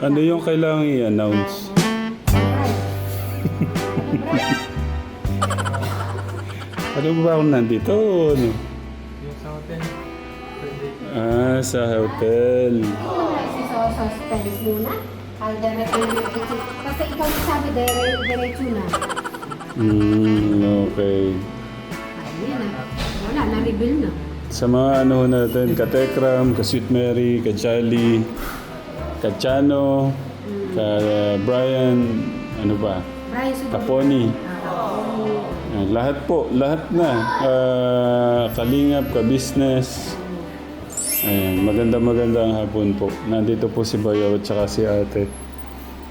Ano yung kailangan i-announce? Ano ba ako nandito? Ano? Yung sa hotel. Ah, sa hotel. So, suspense muna. Ang direct na diretso. Kasi ikaw nagsabi, dire- diretso na. Hmm, okay. Ayun na. Wala, na-reveal na. Sa mga ano natin, ka-Tekram, ka-Sweet Mary, ka-Charlie, ka-Chano, ka-Brian, ano ba? Brian Subo. Ka-Pony. Ah, Ah, lahat po, lahat na. Ah, kalingap, ka-business. Ayan, maganda maganda ang hapon po. Nandito po si Bayo at saka si ate.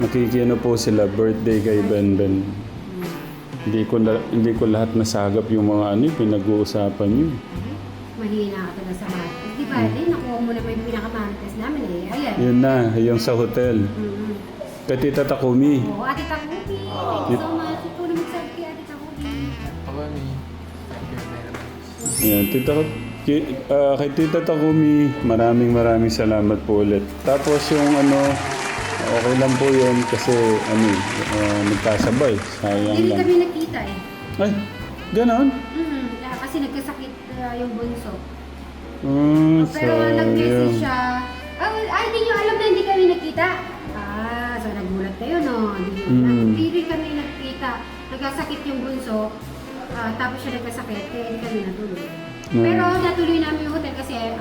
Nakikino po sila birthday kay Ben Ben. Hindi ko, la- hindi ko lahat nasagap yung mga ano yung pinag-uusapan niyo. Mahina ka talaga sa Martes. Di ba? Eh, nakuha mo na pa yung namin eh. Ayan. Yun na, yung sa hotel. Mm-hmm. Kay Tita Takumi. Oo, Ate Takuti. Thank you so much. Ikaw na magsabi kay Ate Takuti. Ako ni Thank you very much. Ayan, tita, kay, ah, kay Tita Takumi, maraming maraming salamat po ulit. Tapos yung ano, okay lang po yun kasi ano, uh, nagkasabay. Sayang Hindi lang. kami nakita eh. Ay, ganon? Mhm. Ah, Kasi nagkasakit ah, yung bunso. Mm, Pero sayang. siya. Ah, ay, hindi nyo alam na hindi kami nakita. Ah, so nagulat kayo, no? Hindi, Mm. hindi rin kami nakita. Nagkasakit yung bunso. ah, tapos siya nagkasakit, kaya hindi kami natuloy. Mm. Pero natuloy namin yung hotel kasi ah,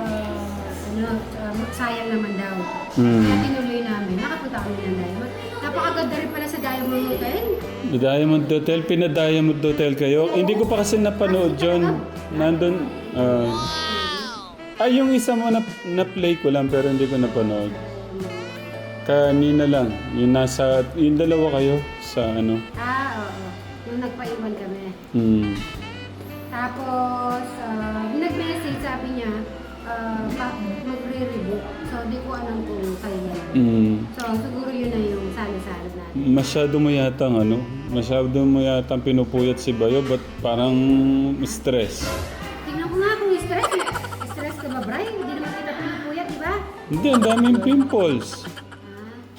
ano, ah, sayang naman daw. Mm. Kaya tinuloy namin. Nakapunta kami ng Diamond. Napakaganda rin pala sa Diamond Hotel. Diamond Hotel, pina-Diamond Hotel kayo. Hindi ko pa kasi napanood yun. Nandun, ah, ay yung isa mo na, na-play ko lang pero hindi ko napanood. Kanina lang, yung nasa, yung dalawa kayo sa ano. Ah, oo. Yung nagpaiwan kami. Hmm. Tapos, ah, nag-message, sabi niya, ah, pa- magre-rebook. So, di ko alam kung kailan. Hmm. So, siguro yun na yung salo-salo natin. Masyado mo yatang ano, masyado mo yatang pinupuyat si Bayo, ba't parang stress? Tingnan ko nga ba, Brian? Hindi naman kita pinupuyat, di ba? Hindi, ang daming pimples.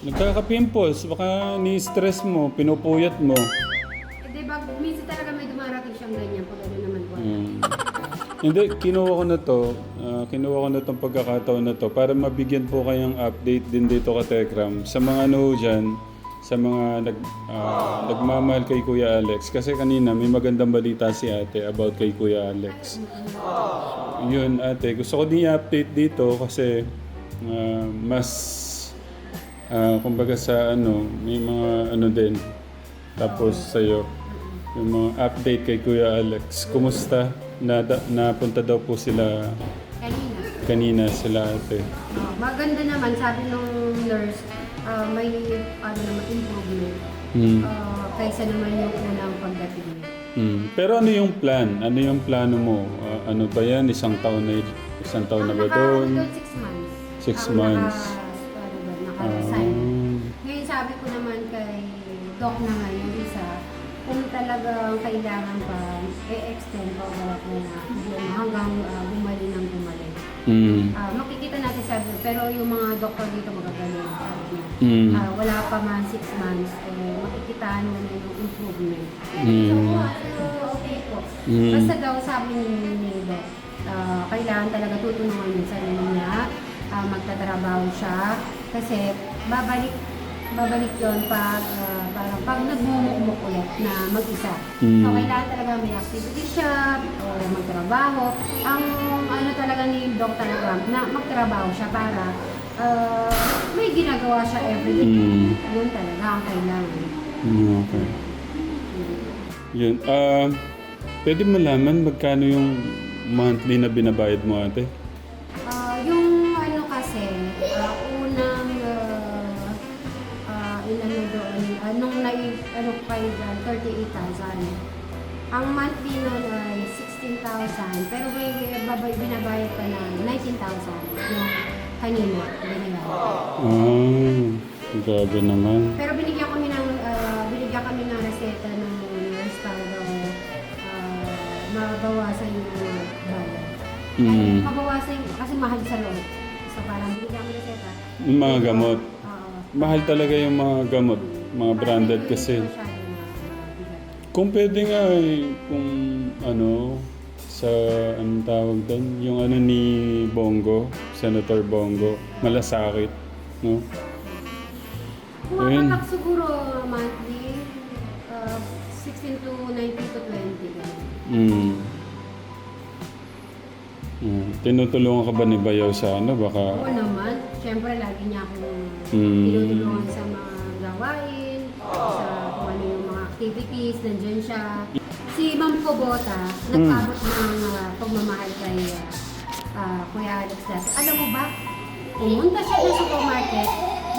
Nagkaka-pimples, baka ni-stress mo, pinupuyat mo. eh, di ba, minsan talaga may dumarating siyang ganyan pag ano naman po. Hmm. Hindi, kinuha ko na to. ah, kinuha ko na tong pagkakataon na to para mabigyan po kayong update din dito ka Tekram. Sa mga ano dyan, sa mga nag, ah, nagmamahal kay Kuya Alex. Kasi kanina may magandang balita si ate about kay Kuya Alex. Yun ate, gusto ko din i-update dito kasi ah, mas, ah, kumbaga sa ano, may mga ano din. Tapos sa'yo, yung mga update kay Kuya Alex. Kumusta? Na, napunta daw po sila Kanina. kanina sila ate. Ah, maganda naman, sabi nung nurse, ah, may ano naman, improvement. Hmm. Ah, kaysa naman yung unang pagdating niya. Hmm. Pero ano yung plan? Ano yung plano mo? Ah, ano ba yan? Isang taon na isang taon na ba doon? six months. Six Ang months. Naka, ano ba. Ngayon sabi ko naman kay Doc na nga yung isa, kung talagang kailangan pa, i-extend pa wala ko na hanggang uh, bumali ng bumali. Hmm. Ah, makikita natin sabi, pero yung mga doktor dito magagaling, sabi. Hmm. Ah, wala pa man six months, eh, makikita mo na yung improvement. Mm. So, ah, okay po. Mm. Basta daw sabi ni, ni Doc, ah, kailangan talaga tutulungan yung sarili niya, ah, magtatrabaho siya, kasi babalik babalik yon pag ah, parang pag nagmumukmuk ulit na mag-isa. Mm. So, kailangan talaga may activity siya, o magtrabaho. Ang ano talaga na magtrabaho siya para ah, may ginagawa siya everyday. Mm. Yun talaga ang kailangan. Hmm, Okay. Yun. Ah, pwede malaman magkano yung monthly na binabayad mo ate? Ah, yung ano kasi, ah, unang uh, uh, inano doon, anong nai, ano kayo dyan, 38,000. Ang monthly nun ay 16,000, pero may babay, binabayad pa na 19,000 yung kanina, binabayad. Ah, grabe naman. Pero binigyan kami ng, ah, binigyan kami ng reseta ng nurse para daw ah, mabawasan yung bayad. Hmm. Mabawasan, kasi mahal sa loob. So parang binigyan kami reseta. Yung mga gamot. Oo. mahal talaga yung mga gamot, mga branded kasi. Masyadong mabigat. Kung pwede nga eh, kung ano, sa anong tawag doon, yung ano ni Bongo, Senator Bongo, malasakit, no? Ayun. Kumakalak siguro monthly, uh, 16 to 19 to 20. ganun. Mm. Mm. Tinutulungan ka ba ni Bayaw sa ano? Baka... Oo naman. Siyempre, lagi niya akong Mm. tinutulungan sa mga gawain, sa kung ano yung mga activities, nandyan siya. Si Ma'am Kobota, nagpabot ng uh, pagmamahal kay uh, uh, Kuya Alex dati. Alam mo ba, pumunta siya sa supermarket,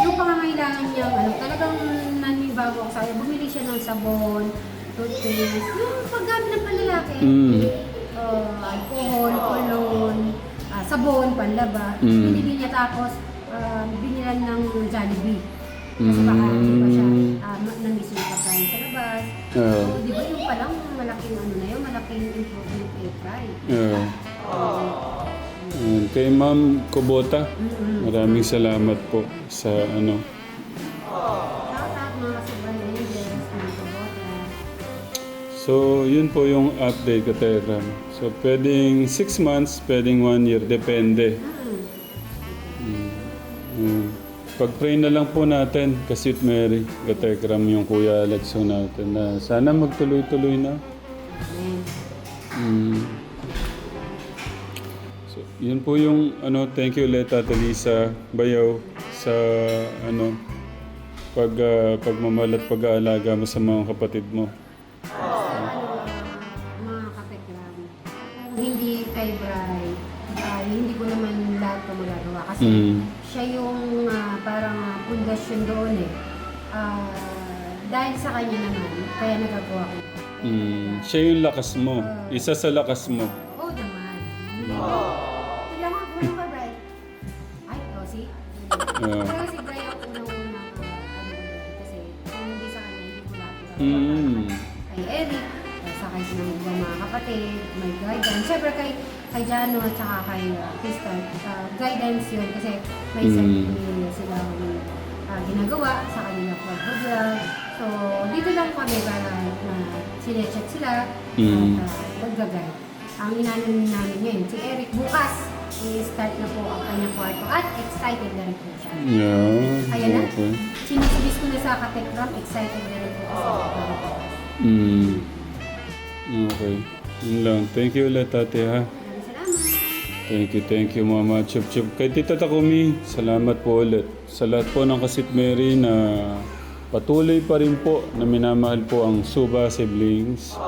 yung pangangailangan niya, ano, talagang nanibago ako sa'yo, bumili siya ng sabon, toothpaste, yung paggamit ng panlalaki. Mm. uh, alcohol, cologne, ah, sabon, panlaba. Mm. Binili niya tapos uh, binilan ng Jollibee. Kasi baka di ba siya Mm. uh, namiss yung pagkain sa labas. Oo. So, di ba yung palang malaking ano na yun, malaking improvement kay Fry. Oo. Mm. Kay Ma'am Kubota, Mm-mm. maraming salamat po sa ano. So, yun po yung update ka, Telegram. So, pwedeng 6 months, pwedeng 1 year, depende. Mm. Pag-pray na lang po natin, kasi Mary, Katekram yung Kuya Alex ho natin na sana magtuloy-tuloy na. Mm. So, yun po yung ano, thank you ulit Ate Lisa Bayaw sa ano pag ah, pagmamahal at pag-aalaga mo sa mga kapatid mo. mga katekram, hindi kay Bri, ah, hindi ko naman lahat magagawa. Kasi Mm. Pundasyon doon eh. Ah, dahil sa kanya naman, kaya nagagawa ko. Mm. Siya yung lakas mo. Isa sa lakas mo. Oo naman. Kailangan ko yung ka, Bri. Ay, oh, see? Ah. Pero si Bri ang unang-una ko, ano, kasi kung hindi sa kanya, hindi ko lahat. Mm. kay Eric, uh, sa kay ng mga kapatid, may guidance. Siyempre kay, kay Jano at saka kay uh, Crystal, uh, guidance yun kasi may Mm. sarili sila uh, ginagawa sa kanila pag-vlog. So, dito lang kami para na sinecheck sila Mm. at uh. Ang inanon namin ngayon, si Eric bukas, i-start na po ang kanyang kwarto at excited na rin po siya. Yeah. Ayan na. Okay. Sinisibis ko na sa katekram, excited na rin po kasi. Mm. Okay. Yun lang. Thank you ulit, ate, ha? Salamat. Thank you, thank you, Mama Chup Chup. Kay Tita Takumi, salamat po ulit. Sa lahat po ng Kasit Mary na patuloy pa rin po na minamahal po ang Suba siblings.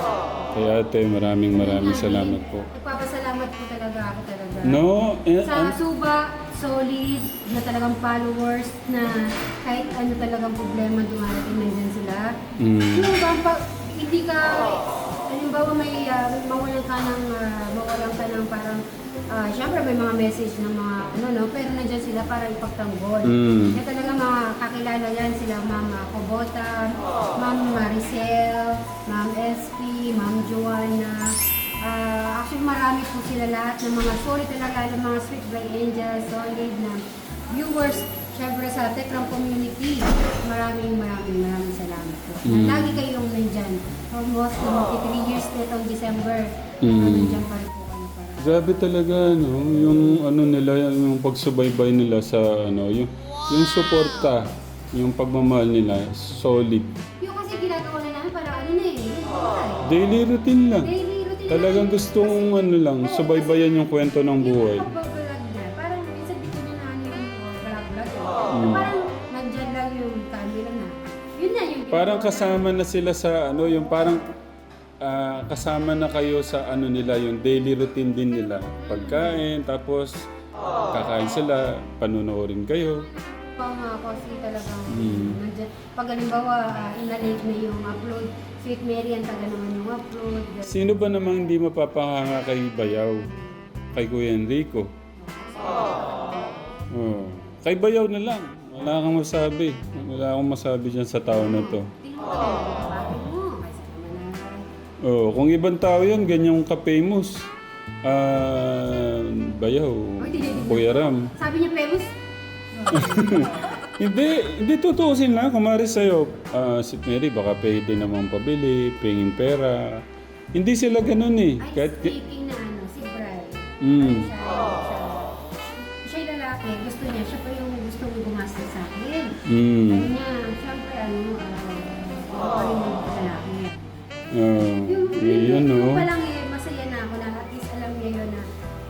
Kay ate, maraming maraming salamat po. Nagpapasalamat po talaga ako talaga. No, eh, Sa an- Suba, solid na talagang followers na kahit ano talagang problema dumarating nandyan sila. Mm. Yung ba, pa- hindi ka, halimbawa may uh, mawalan ka ng, ah, mawalan ka ng parang, ah, syempre may mga message ng mga ano no, pero nandyan sila para ipagtanggol. Mm. Kaya talaga mga kakilala yan sila Mama Kobota, Ma'am Maricel, Ma'am SP, Ma'am Joanna. Ah, actually marami po sila lahat ng mga sorry talaga ng mga Sweet by Angel, solid na viewers. Siyempre sa Tekram community, maraming maraming maraming salamat po. Mm. lagi kayong nandyan. Almost 23 years na itong December. Mm. na Nandyan pa rin po kayo para. Grabe talaga, no? Yung ano nila, yung pagsubaybay nila sa ano, yung, yung suporta, yung pagmamahal nila, solid. Yung kasi ginagawa na namin para ano na eh. Daily routine lang. Daily routine Talagang gustong ano lang, subaybayan yung kwento ng buhay. Parang kasama na sila sa ano, yung parang ah, kasama na kayo sa ano nila, yung daily routine din nila. Pagkain, tapos kakain sila, panonoorin kayo. pang uh, kasi talagang Mm. nandyan. Pag halimbawa, uh, inalate na yung upload, Sweet Mary ang taga naman yung upload. Sino ba namang hindi mapapahanga kay Bayaw? Kay Kuya Enrico? Oh. Kay Bayaw na lang. Wala kang masabi. Wala akong masabi dyan sa tao na to. Na Oh, kung ibang tao yan, ganyang ka-famous. Ah, Bayaw, Kuya Ram. Sabi niya, Pemus? Hindi, hindi tutuusin lang. Kumari sa'yo, ah, si Mary baka pwede naman pabili, pingin pera. Hindi sila ganun eh. Ay, Kahit, speaking na ano, si Bri. Mm. Siya, siya, siya yung lalaki, gusto niya, siya pa yung gusto mo gumasta sa akin. mm, niya, siyempre ano, uh, ako rin yung lalaki. ah, Yung, y- yun yung, no. yung pa lang eh, masaya na ako na at least alam niya yun na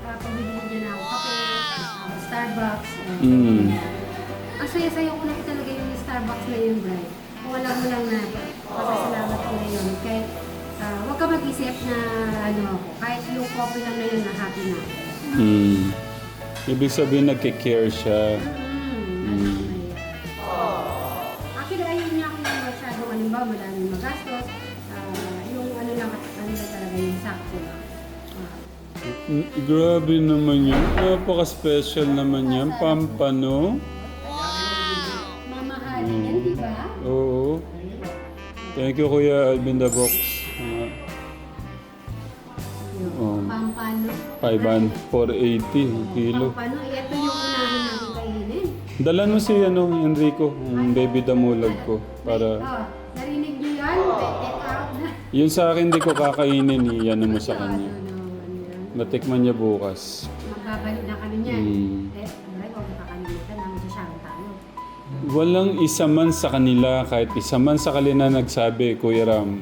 uh, pabibili niya na ako kape, ah, Starbucks. Uh, Mm. Ang saya-saya ko na talaga yung Starbucks na yun, Bri. Kung alam mo lang na pasasalamat ko na yun. Kahit ah, huwag ka mag-isip na ano ako, kahit yung coffee lang na yun na happy na ako. Mm. Ibig sabihin nagkikare siya. Mm. Mm. Actually, ayun niya ako yung masyadong halimbawa, madaming magastos. Ah, yung ano lang, ano talaga yung sakto lang. Ah, Mm, Grabe naman yun. Napaka-special naman yan. Pampano. mamahalin yan, di ba? Oo. Thank you, Kuya Alvin the Box. Oh. Pampano. 500, 480 ang kilo. Pampano, Dalan mo si ano, Enrico, yung baby damulag ko. Para, Oh, narinig niyo yan? Take out na. yun sa akin di ko kakainin, iyan mo sa Ano, kanya. ano, ano yan. Natikman niya bukas. Magbabalik na kami niyan. Mm. Eh, alright, huwag makakalimutan na magsasyahan tayo. Walang isa man sa kanila, kahit isa man sa kanila nagsabi, Kuya Ram,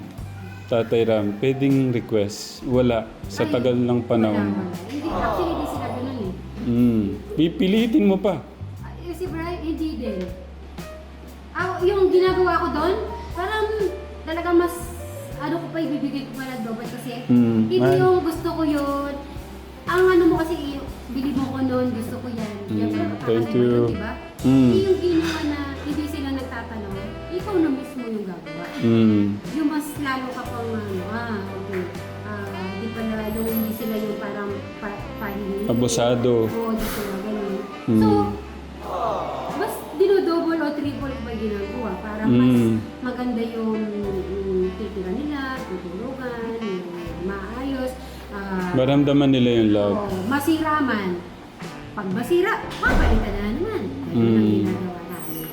Tatay Ram, pwedeng request. Wala. Sa tagal ng panahon. Hindi, actually, hindi sila ganun eh. Mm. Pipilitin mo pa. Din. Ah, yung ginagawa ko doon, parang talaga mas, ano ko pa ibibigay ko pa double kasi Mm, hindi man. yung gusto ko yun. Ang ano mo kasi, bili mo ko noon, gusto ko yan. Mm, Yan, pero thank you. yun, Diba? Mm. Hindi yung ginawa na hindi sila nagtatanong, ikaw na mismo yung gagawa. Mm. Yung mas lalo ka pang ano, ah, okay. Ah, di pala yung hindi sila yung parang pa, pahingi. Abusado. Oo, di sila ganun. Mm. So, ginagawa para mas Mm. maganda yung, yung titira nila, tutulugan, yung maayos. ah, Maramdaman nila yung love. oo, masira man. Pag masira, papalitan na naman. Ganun ang Mm. ginagawa namin.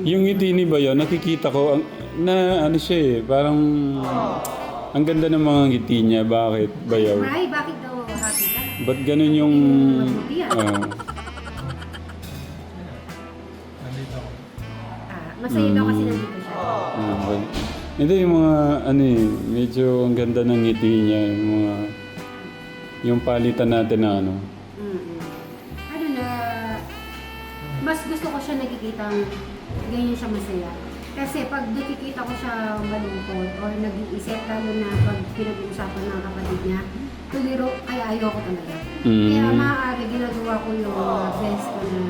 Yung ngiti ni Bayo, nakikita ko, ang, na ano siya eh, parang ang ganda ng mga ngiti niya. Bakit, Bayaw? Bray, bakit daw happy ka? Ba't ganun yung... Mabuti yan. ah, masaya daw kasi Mm. nandito siya. ah, well, hindi, yung mga, ano eh, medyo ang ganda ng ngiti niya. Yung mga, yung palitan natin na ano. Mm-mm. Ano na, mas gusto ko siya nakikita ganyan siya masaya. Kasi pag nakikita ko siya malungkot or nag-iisip, lalo na pag pinag-uusapan ng kapatid niya, tuliro, kaya ayoko talaga. Mm. Kaya maaari ginagawa ko yung best ko na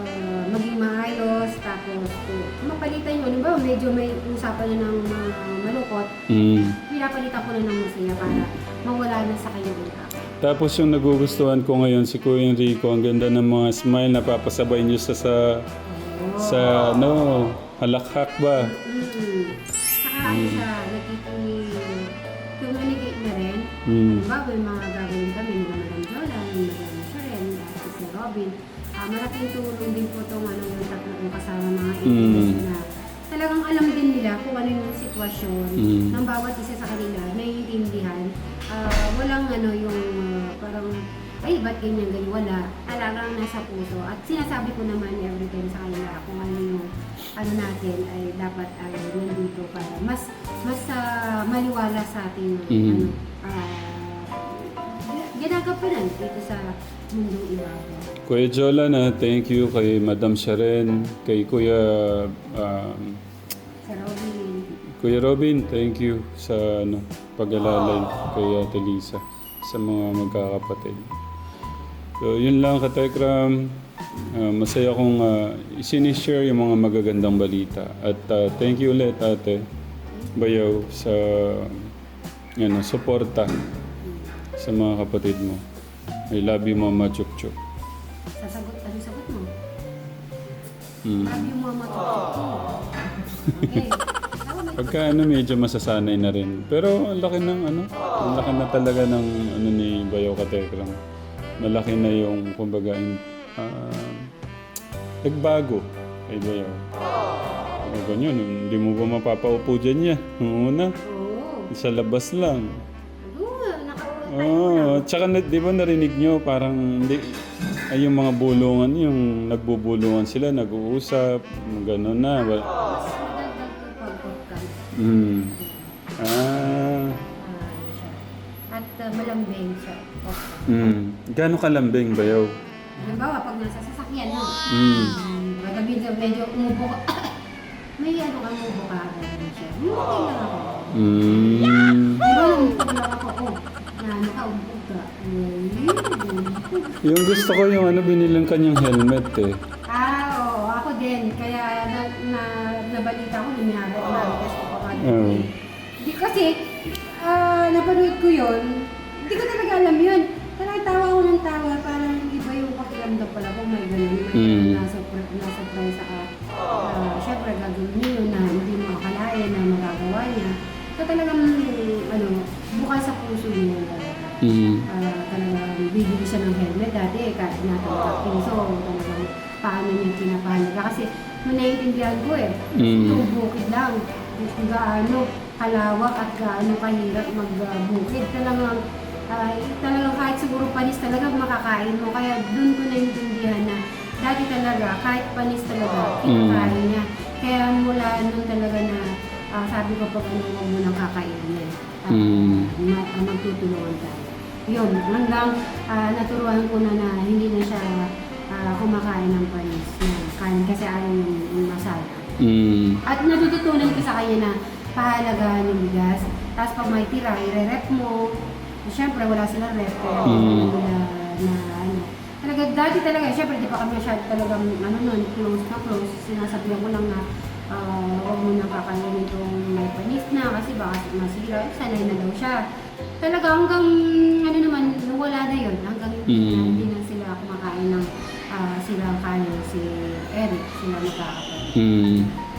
uh, maging maayos, tapos uh, mapalitan yun. Halimbawa, medyo may usapan na ng uh, malungkot, Mm. pinapalitan ko na ng masaya para mawala na sa kanyang impact. Tapos yung nagugustuhan ko ngayon si Kuya Enrico, ang ganda ng mga smile na papasabay niyo sa sa sa ano, halakhak ba? Mm. Saka ano siya, nagkiki-communicate na rin. Mm. Bago yung mga gagawin kami nila Madam Jola, ni Madam Sharon, si Robin. Ah, malaking tulong din po itong ano, yung tatlo kong kasama mga Mm. na talagang alam din nila kung ano yung sitwasyon Mm. ng bawat isa sa kanila, naiintindihan. Ah, walang ano yung ah, parang ay, ba't ganyan, ganyan, wala. Talagang nasa puso. At sinasabi ko naman every time sa kanila kung ano yung ano natin ay dapat ay nandito para mas mas ah, maliwala sa ating Mhm. ano, ah, ginagampanan dito sa mundong ibabaw. Kuya Jola na thank you kay Madam Sharon, kay Kuya um, Sa Robin, Kuya Robin, thank you sa ano, pag-alalay kay Ate Lisa sa mga magkakapatid. So, yun lang Katekram. Uh, masaya kong uh, isinishare yung mga magagandang balita. At uh, thank you ulit Ate Bayaw sa ano, suporta sa mga kapatid mo. I love you Mama Chuk Chuk. sasagot, ano sagot mo? Mm. Sabi mo mga matutok ko. Okay. Pagka ano, medyo masasanay na rin. Pero ang laki ng ano, ang laki na talaga ng ano ni Bayo Katekram. Malaki na yung, kumbaga, in- ah, nagbago. Ay ba yun? Ano ganyan? Hindi mo ba mapapaupo dyan yan? Nung una, sa labas lang. Oo, oh, tsaka na, di ba narinig nyo, parang hindi, ay yung mga bulungan, yung nagbubulungan sila, nag-uusap, gano'n na. Podcast. Hmm. Ah. At uh, malambing siya. Hmm. Gano'ng kalambing bayaw? Halimbawa, pag nasa sasakyan, no? Hmm. Um, Pagkabi medyo umubo ka. May ano ka, umubo ka. Ganun siya. Okay lang ako. Hmm. Di ba, umubo lang ako. Oh, ka. Yung gusto ko yung ano, binilang kanyang helmet eh. Ah, oo. Ako din. Kaya na, na, nabalita ko. Test ko pa nga. Oo. Di kasi, ah, napanood ko yun. Hindi ko talaga alam yun. Parang tawa ko ng tawa. Parang iba yung pakiramdam pala kung may ganun. May Mm. nasa, nasa price ka. Uh, Siyempre, gagawin niyo yun na hindi mo akalain na magagawa niya. So talagang, ano, bukas sa puso niya talaga. Hmm. Ah, talagang bibili siya ng helmet dati kahit tinatanggap piso talagang paano niya pinapahalaga. Kasi manaiintindihan ko eh Mm. yung bukid lang. Kung gaano kalawak at gaano kahirap magbukid. Talagang ah, talagang kahit siguro panis talaga makakain mo. Kaya dun ko naintindihan na dati talaga kahit panis talaga kinakain niya. Kaya mula nun talaga na ah, sabi ko pag ano mo munang kakainin uh, Mm. ma- ah, magtutulungan tayo yun, hanggang ah, naturuan ko na na hindi na siya ah, kumakain ng panis na kanin kasi ayaw yung masala. Hmm. At natututunan ko sa kanya na pahalagahan yung bigas. Tapos pag may tira, i-rep mo. Siyempre, wala silang rep. Mm. na, na, ano. Talaga, dati talaga, siyempre, di pa kami masyado talagang, ano nun, close na close. Sinasabihan ko lang na, ah, huwag mo nang kakainin itong may panis na kasi baka masira. Sanay na daw siya. Talaga hanggang, ano naman, wala na yun. Hanggang Mm. hindi na sila kumakain ng ah, sila kanin, si Eric, sila magkakapatid. Hmm.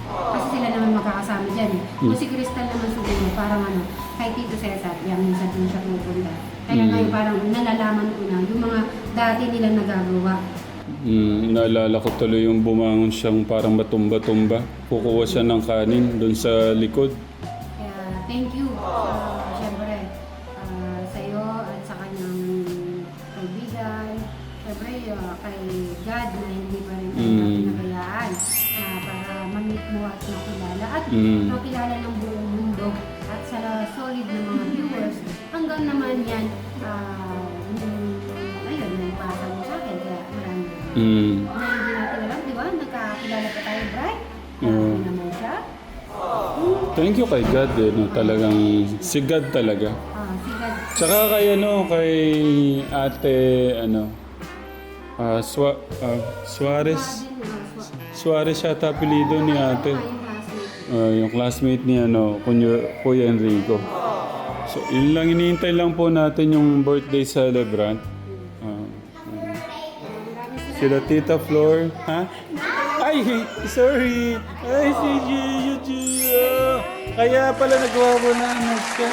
Kasi sila naman magkakasama dyan eh. Kung si Crystal naman siguro, parang ano, kay Tito Cesar, yan minsan din siya pupunta. Kaya Mm. ngayon parang nalalaman ko na yung mga dati nila nagagawa. Hmm. Naalala ko tuloy yung bumangon siyang parang matumba-tumba. Kukuha siya ng kanin doon sa likod. Kaya thank you syempre, ah, sa iyo at sa kanyang kaibigan. Syempre, ah, kay God na hindi pa rin Mm. pinabayaan ah, para ma-meet mo at makilala. At Mm. makilala ng buong mundo at sa solid na mga viewers. Hanggang naman yan, ah, Hmm. na hindi natin alam, di ba? Nagkakilala pa tayo, Bright. Marami naman siya. Thank you kay God eh. No? Talagang si God talaga. Ah, si God. Tsaka kay ano, kay ate, ano, ah, Swa, ah, Suarez. Din, ah, swa- Suarez yata apelido ni ate. Ah, yung classmate. Ah, yung classmate ni ano, Kuya, Kuya Enrico. So, yun lang, iniintay lang po natin yung birthday celebrant. Sila Tita Flor. Ha? Ay, sorry. Ay, si Gio, Gio. Kaya pala nagwawala na siya.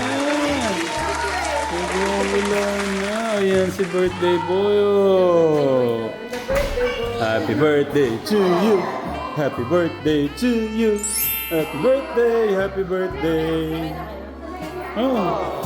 Nagwawala na. Ayan si birthday boy. oh. Happy birthday to you. Happy birthday to you. Happy birthday, happy birthday. Oh.